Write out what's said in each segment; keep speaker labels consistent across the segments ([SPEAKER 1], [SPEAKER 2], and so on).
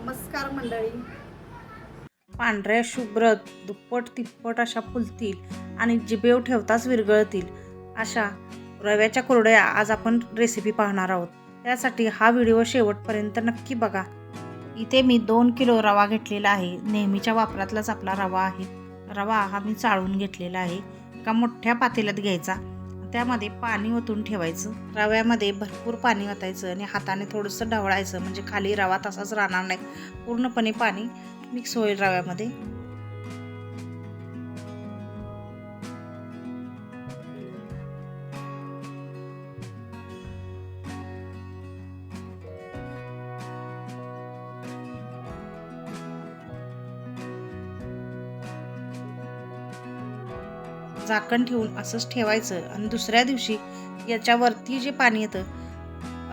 [SPEAKER 1] नमस्कार मंडळी.
[SPEAKER 2] पांढऱ्या शुभ्र दुप्पट तिप्पट अशा फुलतील आणि जिबेव ठेवताच विरघळतील अशा रव्याच्या कुरड्या आज आपण रेसिपी पाहणार आहोत. त्यासाठी हा व्हिडिओ शेवटपर्यंत नक्की बघा. इथे मी दोन किलो रवा घेतलेला आहे. नेहमीच्या वापरातलाच आपला रवा आहे. रवा हा मी चाळून घेतलेला आहे. एका मोठ्या पातेल्यात घ्यायचा. त्यामध्ये पाणी ओतून ठेवायचं. रव्यामध्ये भरपूर पाणी ओतायचं आणि हाताने थोडंसं ढवळायचं. म्हणजे खाली रवा तसाच राहणार नाही. पूर्णपणे पाणी मिक्स होईल रव्यामध्ये. झाकण ठेवून असंच ठेवायचं आणि दुसऱ्या दिवशी याच्यावरती जे पाणी येतं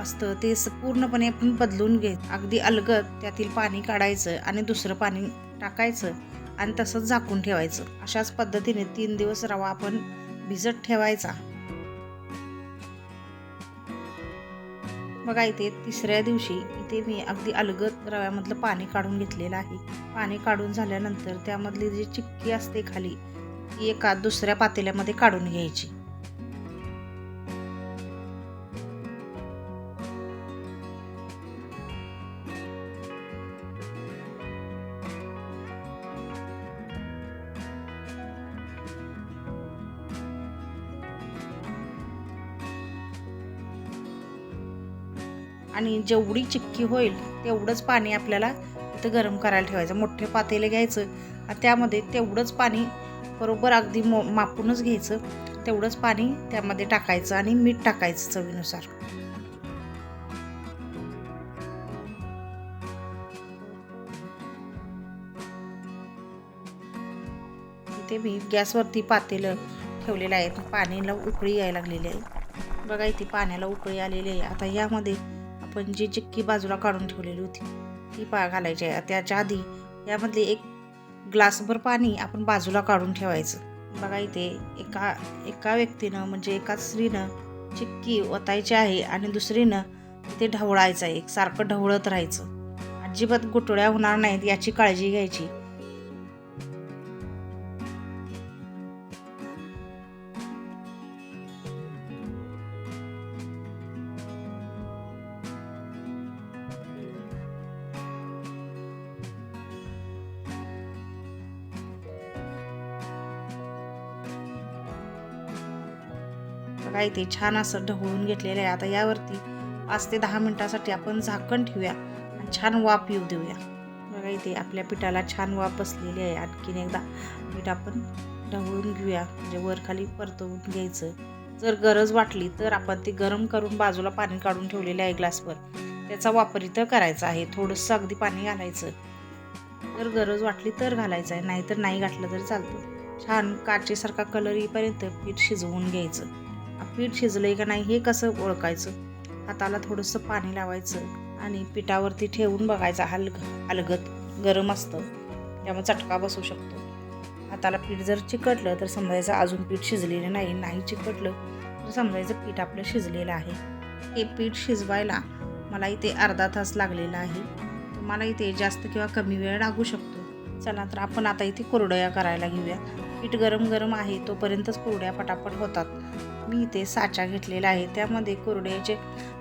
[SPEAKER 2] असतं ते स- पूर्णपणे आपण बदलून घे अगदी अलगद त्यातील पाणी काढायचं आणि दुसरं पाणी टाकायचं आणि तसंच झाकून ठेवायचं. अशाच पद्धतीने तीन दिवस रवा आपण भिजत ठेवायचा. बघा इथे तिसऱ्या दिवशी इथे मी अगदी अलगद रव्यामधलं पाणी काढून घेतलेलं आहे. पाणी काढून झाल्यानंतर त्यामधली जी चिक्की असते खाली ती एका दुसऱ्या पातेल्यामध्ये काढून घ्यायची. आणि जेवढी चिक्की होईल तेवढंच पाणी आपल्याला इथं गरम करायला ठेवायचं. मोठे पातेले घ्यायचं. आणि त्यामध्ये तेवढंच पाणी बरोबर अगदी मो मापूनच घ्यायचं. तेवढंच पाणी त्यामध्ये टाकायचं आणि मीठ टाकायचं चवीनुसार. इथे मी गॅसवरती पातेलं ठेवलेलं आहे. पाणीला उकळी यायला लागलेली आहे. बघा इथे पाण्याला उकळी आलेली आहे. आता यामध्ये आपण जी चिक्की बाजूला काढून ठेवलेली होती ती पा घालायची आहे. त्याच्या आधी यामध्ये एक ग्लासभर पाणी आपण बाजूला काढून ठेवायचं. बघा इथे एका एका व्यक्तीनं म्हणजे एका स्त्रीनं चिक्की ओतायची आहे आणि दुसरीनं ते ढवळायचं आहे. सारखं ढवळत राहायचं. अजिबात गुटळ्या होणार नाहीत याची काळजी घ्यायची. बघा इथे छान असं ढवळून घेतलेलं आहे. आता यावरती पाच ते दहा मिनटासाठी आपण झाकण ठेवूया आणि छान वाफ येऊ देऊया. बघा इथे आपल्या पिठाला छान वाफ बसलेली आहे. आणखीन एकदा पीठ आपण ढवळून घेऊया. म्हणजे वर खाली परतवून घ्यायचं. जर गरज वाटली तर आपण ते गरम करून बाजूला पाणी काढून ठेवलेलं आहे ग्लासवर. त्याचा वापर इथं करायचा आहे. थोडंसं अगदी पाणी घालायचं. जर गरज वाटली तर घालायचं आहे. नाहीतर नाही घातलं तर चालतं. छान काचेसारखा कलर येईपर्यंत पीठ शिजवून घ्यायचं. पीठ शिजलंय का नाही हे कसं ओळखायचं? हाताला थोडंसं पाणी लावायचं आणि पिठावरती ठेवून बघायचं हलग अलगत गरम असतं. त्यामुळे चटका बसू शकतो. हाताला पीठ जर चिकटलं तर समजायचं अजून पीठ शिजलेलं नाही. नाही चिकटलं तर समजायचं पीठ आपलं शिजलेलं आहे. हे पीठ शिजवायला मला इथे अर्धा तास लागलेला आहे. तुम्हाला इथे जास्त किंवा कमी वेळ लागू शकतो. चला तर आपण आता इथे कुरडया करायला घेऊया. पीठ गरम गरम आहे तोपर्यंतच कुरड्या पटापट होतात. मी इथे साचा घेतलेला आहे. त्यामध्ये कुरड्याचे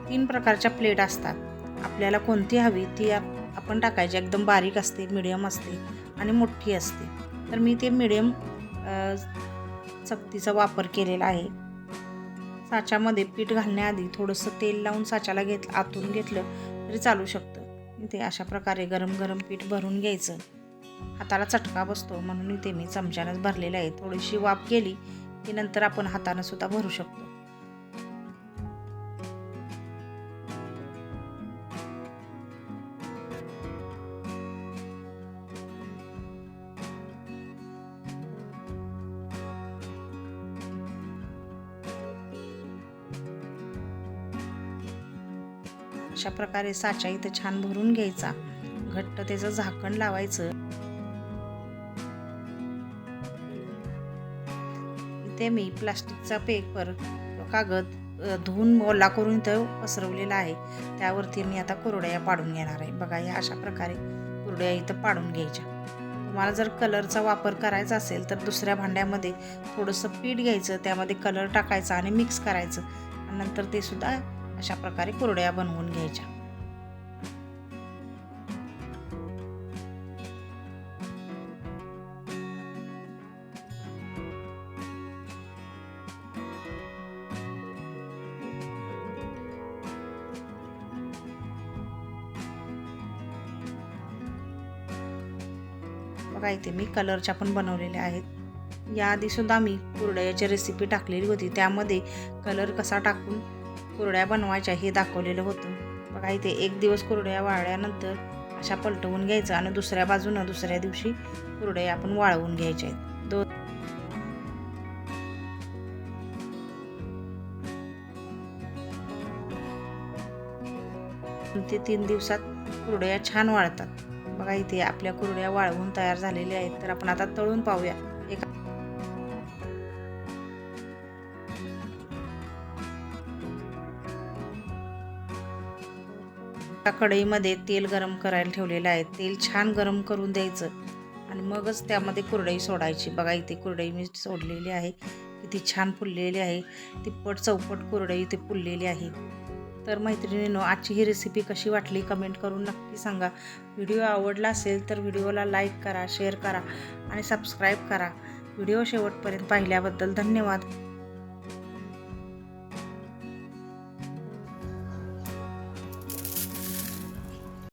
[SPEAKER 2] तीन प्रकारच्या प्लेट असतात. आपल्याला कोणती हवी ती आपण टाकायची. एकदम बारीक असते मिडियम असते आणि मोठी असते. तर मी ते मिडियम चकतीचा वापर केलेला आहे. साच्यामध्ये पीठ घालण्याआधी थोडंसं तेल लावून साच्याला घेत आतून घेतलं तरी चालू शकतं. ते अशा प्रकारे गरम गरम पीठ भरून घ्यायचं. हाताला चटका बसतो म्हणून इथे मी चमच्यानंच भरलेलं आहे. थोडीशी वाफ गेली की नंतर आपण हातानं सुद्धा भरू शकतो. अशा प्रकारे साचा इथं छान भरून घ्यायचा. घट्ट त्याचं झाकण लावायचं. ते मी प्लास्टिकचा पेपर कागद धुवून ओला करून इथं पसरवलेला आहे. त्यावरती मी आता कुरड्या पाडून घेणार आहे. बघा या अशा प्रकारे कुरड्या इथं पाडून घ्यायच्या. तुम्हाला जर कलरचा वापर करायचा असेल तर दुसऱ्या भांड्यामध्ये थोडंसं पीठ घ्यायचं त्यामध्ये कलर टाकायचा आणि मिक्स करायचं. नंतर ते सुद्धा अशा प्रकारे कुरड्या बनवून घ्यायच्या. बघा इथे मी कलरच्या पण बनवलेल्या आहेत. याआधी सुद्धा मी कुरडयाची रेसिपी टाकलेली होती. त्यामध्ये कलर कसा टाकून कुरड्या बनवायच्या हे दाखवलेलं होतं. बघा इथे एक दिवस कुरड्या वाळल्यानंतर अशा पलटवून घ्यायचं आणि दुसऱ्या बाजूनं दुसऱ्या दिवशी कुरड्या आपण वाळवून घ्यायच्या आहेत. दोन दोन ते तीन दिवसात कुरड्या छान वाळतात. बघा इथे आपल्या कुरड्या वाळवून तयार झालेल्या आहेत. तर आपण आता तळून पाहूया. एका कढईमध्ये तेल गरम करायला ठेवलेलं आहे. तेल छान गरम करून द्यायचं आणि मगच त्यामध्ये कुरडई सोडायची. बघा इथे कुरडई मी सोडलेली आहे. किती छान फुललेली आहे. तिप्पट चौपट कुरडई इथे फुललेली आहे. तर मैत्रिणींनो आजची ही रेसिपी कशी वाटली कमेंट करून नक्की सांगा. व्हिडिओ आवडला असेल तर व्हिडिओला लाईक करा शेअर करा आणि सबस्क्राईब करा. व्हिडिओ शेवटपर्यंत पाहिल्याबद्दल धन्यवाद.